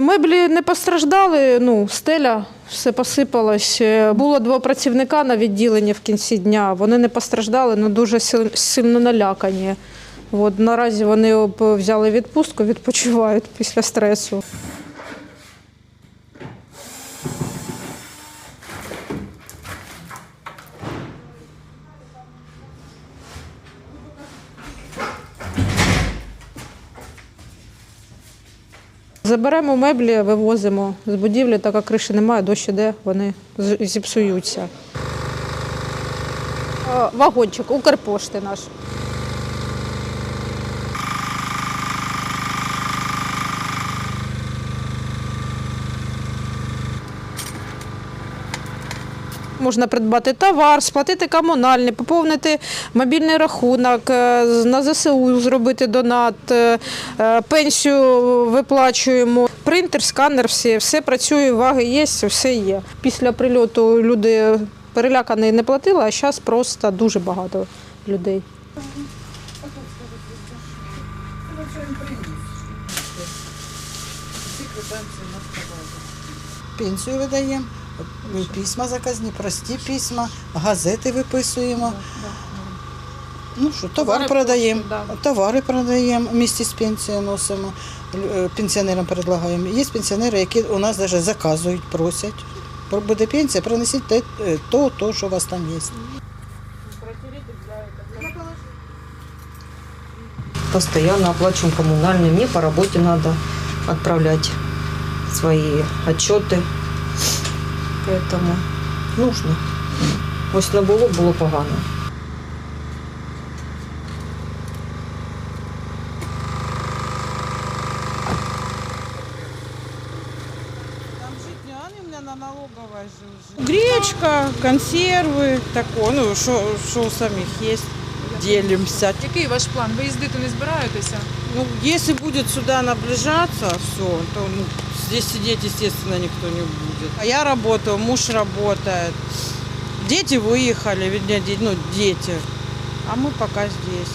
Меблі не постраждали, ну, стеля, все посипалось. Е, Було два працівника на відділенні в кінці дня. Вони не постраждали, але дуже сил- сильно налякані. От, наразі вони взяли відпустку, відпочивають після стресу. Заберемо меблі, вивозимо з будівлі, так як криші немає, дощ іде, вони зіпсуються. Е, Вагончик, Укрпошти наш. Можна придбати товар, сплатити комунальні, поповнити мобільний рахунок, е, на ЗСУ зробити донат, е, е, пенсію виплачуємо. Принтер, сканер, все, все працює, ваги є, все є. Після прильоту люди перелякані не платили, а зараз просто дуже багато людей. Пенсію видаємо, письма заказні, прості письма, газети виписуємо. Ну що, товар продаємо, товари продаємо, в місті з пенсією носимо, е, пенсіонерам предлагаємо. Є пенсіонери, які у нас навіть заказують, просять. Буде пенсія, принесіть те, е, то, то, що у вас там є. постоянно оплачиваем коммунальные. Мне по работе надо отправлять свои отчеты. Поэтому нужно. Ось не було, було погано. Гречка, консервы, такое, ну, що, що у самих есть, делимся. Який ваш план? Ви їздити не збираєтеся? Ну, если будет сюда наближаться все, то ну, здесь сидеть, естественно, никто не будет. А я работаю, муж работает, дети выехали, видно, ну, дети, а мы пока здесь.